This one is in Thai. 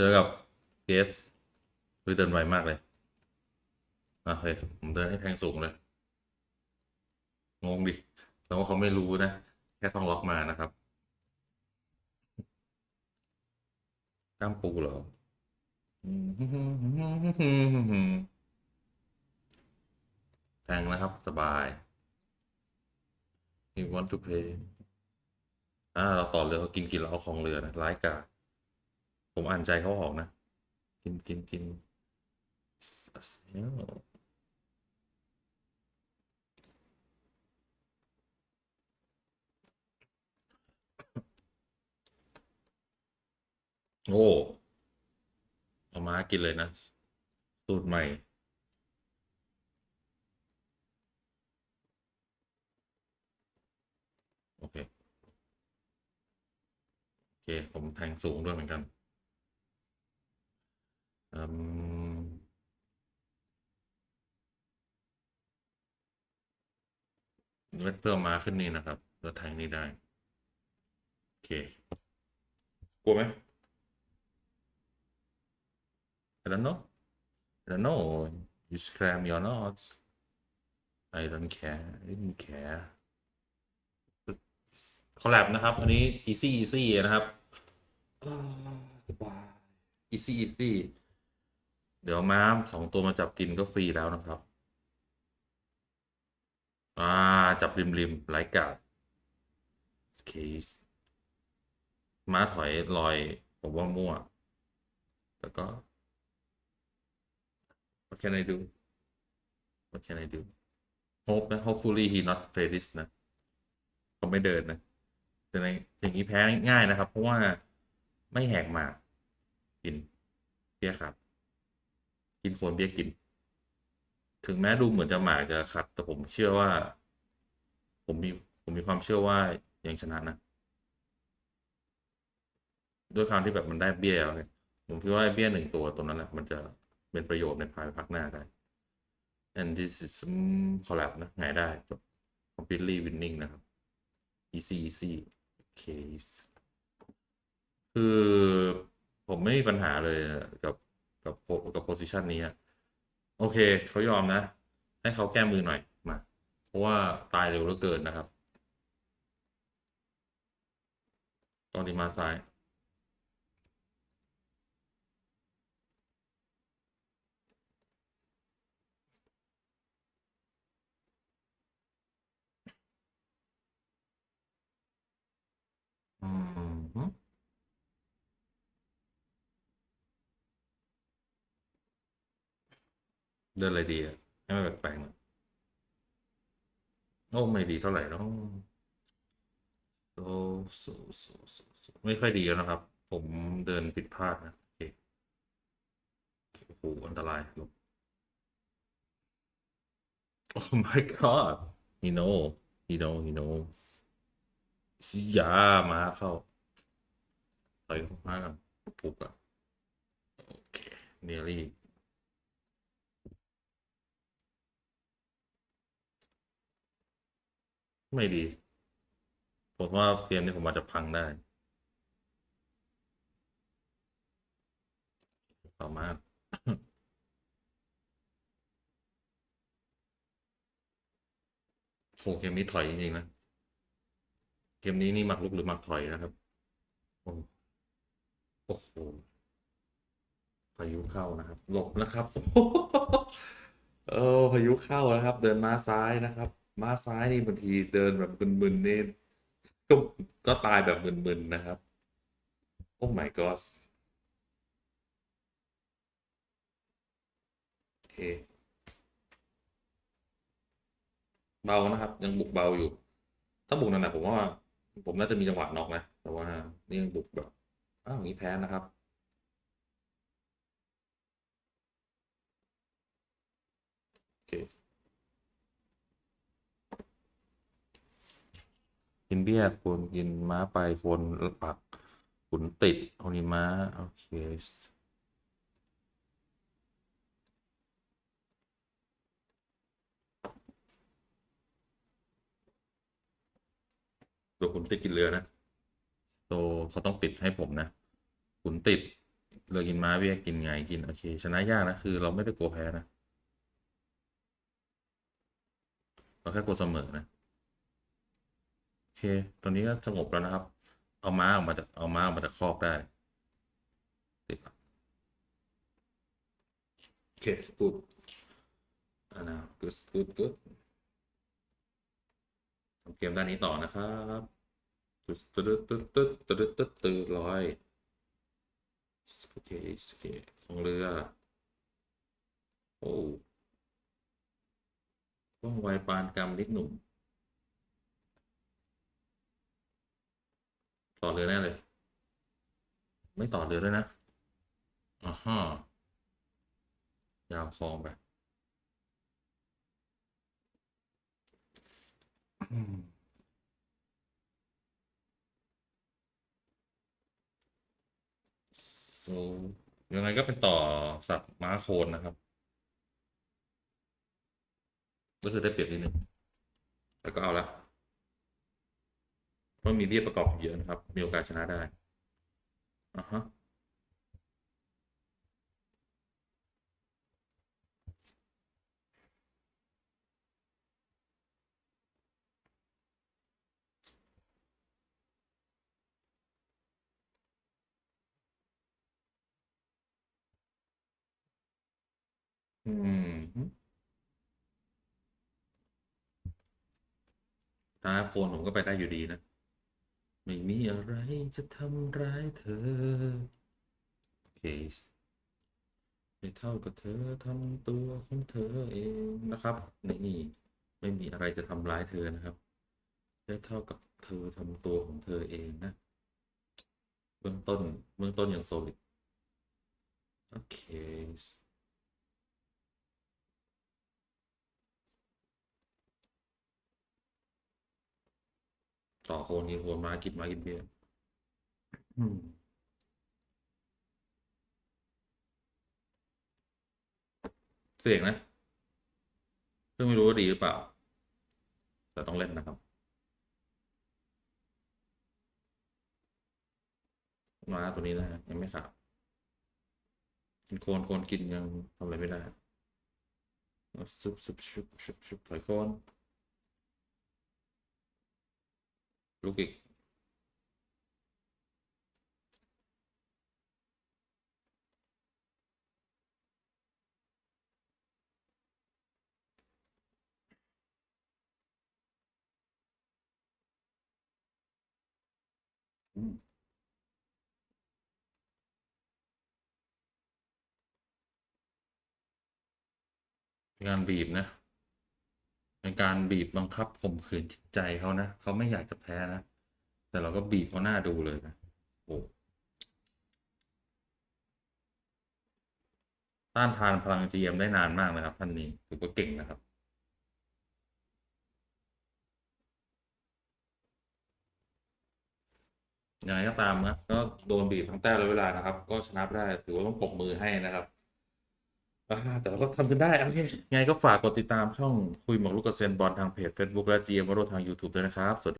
เจอกับเกสเฮ้ยเดินไวมากเลยอะเฮ้ยผมเดินให้แทงสูงเลย งงดิแต่ว่าเขาไม่รู้นะ แค่ต้องล็อกมานะครับกล้ามปูเหรอแทงนะครับ สบาย you want to play อ่าเราต่อเรือเขากินกินเราเอาของเรือนะร้ายกาจ ผมอ่านใจเขาออกนะ กินกินกินโอ้ เอามากินเลยนะ สูตรใหม่ โอเค โอเค ผมแทงสูงด้วยเหมือนกัน อืมเล็ดเพื่อมาขึ้นนี่นะครับแล้วแทงนี่ได้ โอเค กลัวไหม I don't know I don't know you scram your nuts I don't care I didn't care คอลแลบนะครับ อันนี้ easy easy นะครับอ่าสบาย easy easy เดี๋ยวม้าสองตัวมาจับกินก็ฟรีแล้วนะครับ อ่า จับริมริมไร้กาดเคสม้าถอยลอยผมว่ามั่ว แล้วก็ what can I do what can I do hope นะ hopefully he not play this นะเขาไม่เดินนะแต่ในอย่างนี้แพ้ง่ายนะครับ เพราะว่าไม่แหกมากกินเบี้ยขัด กินโคนเบี้ยกิน ถึงแม้ดูเหมือนจะหมากจะขัด แต่ผมเชื่อว่า ผมมีผมมีความเชื่อว่ายังชนะนะ ด้วยความที่แบบมันได้เบี้ยแล้วเนี่ยผมคิดว่าเบี้ยหนึ่งตัวตัวนั้นแหละมันจะเป็นประโยชน์ในภายภาคหน้าได้ and this is collab นะไงายได้จบ completely winning นะครับ easy easy case คือผมไม่มีปัญหาเลยกับ กับกับโพสิชันนี้อะโอเคเขายอมนะ ให้เขาแก้มือหน่อยมา เพราะว่าตายเร็วเหลือเกินนะครับ ตอนนี้มาซ้าย เดินอะไรดีอะให้มันแปลกๆหน่อยโอ้ไม่ดีเท่าไหร่เนอะโซโซโซโซโซไม่ค่อยดีแล้วนะครับ ผมเดินผิดพลาดนะโอเคโอ้โหอันตรายลบ Oh my god he know he know he knows ชิยามาเข้าต่อยเข้ามากันปุกอะโอเคเนล ไม่ดี ผมว่าเกมนี้ผมอาจจะพังได้ต่อมาโหเกมนี้ถอยจริงๆนะ เกมนี้นี่มักลุกหรือมักถอยนะครับโอ้โอ้โหพายุเข้านะครับ หลบนะครับ เออพายุเข้านะครับ เดินมาซ้ายนะครับ มาซ้ายนี่บางทีเดินแบบมึนๆนี่ก็ก็ตายแบบมึนๆนะครับ โอ้ my god โอเคเบานะครับ ยังบุกเบาอยู่ ถ้าบุกนั่นนะผมว่า ผมน่าจะมีจังหวะน็อกนะ แต่ว่านี่ยังบุกแบบอ้าวอย่างนี้แพ้นะครับโอเค กินเบี้ยควรกินม้าไปควรปักขุนติดเอานี่ม้า โอเคตัวขุนติดกินเรือนะโตเขาต้องปิดให้ผมนะขุนติดเลือกกินม้าเบี้ยกินไงกิน โอเค ชนะยากนะ คือเราไม่ได้กลัวแพ้นะ เราแค่กลัวเสมอนะ เคตอนนี้ก็สงบแล้วนะครับ เอาม้าออกมาจากเอาม้าออกมาจากคอกได้ติดโอเค good อ่านะ good good good ทำเกมด้านนี้ต่อนะครับตึ๊ดตึ๊ดตึ๊ดตึ๊ดตึ๊ดตึ๊ดตึ๊ดร้อยโอเคโอเคของเรือ โอ้ว่องไวปานกรรมเล็กหนุ่ม ต่อเรือแน่เลย ไม่ต่อเรือด้วยนะอ่าฮะยาวคลองไปอืม so ยังไงก็เป็นต่อสับม้าโคนนะครับ ก็คือได้เปรียบนิดนึงแล้วก็เอาละ เพราะมีเบี้ยประกอบเยอะนะครับ มีโอกาสชนะได้อ่าฮะอืมถ้าโคนผมก็ไปได้อยู่ดีนะ ไม่มีอะไรจะทำร้ายเธอ โอเค ไม่เท่ากับเธอทำตัวของเธอเองนะครับ นี่ ไม่มีอะไรจะทำร้ายเธอนะครับได้เท่ากับเธอทำตัวของเธอเองนะ เบื้องต้น เบื้องต้นอย่างโซลิดโอเค โคนกินโคนมากินมากินเบียร์เสียงนะซึ่งไม่รู้ว่าดีหรือเปล่า แต่ต้องเล่นนะครับ มาตัวนี้นะยังไม่ขาดกินโคนโคนกินยังทำอะไรไม่ได้ซุบซุบชุบชุบชุบถอยโคน ลูกอีกอืมเป็นการบีบนะ เป็นการบีบบังคับข่มขืนจิตใจเขานะเขาไม่อยากจะแพ้นะ แต่เราก็บีบเขาหน้าดูเลยนะโอ้ต้านทานพลัง GM ได้นานมากนะครับ ท่านนี้ถือว่าเก่งนะครับยังไงก็ตามนะก็โดนบีบทั้งแต้มและเวลานะครับ ก็ชนะได้ถือว่าต้องปรบมือให้นะครับ อ่าแต่เราก็ทำกันได้โอเคไงก็ฝากกดติดตามช่องคุยหมอกรุกเซนบอลทางเพจ Facebook และ GM วโรทาง YouTube ด้วยนะครับสวัสดี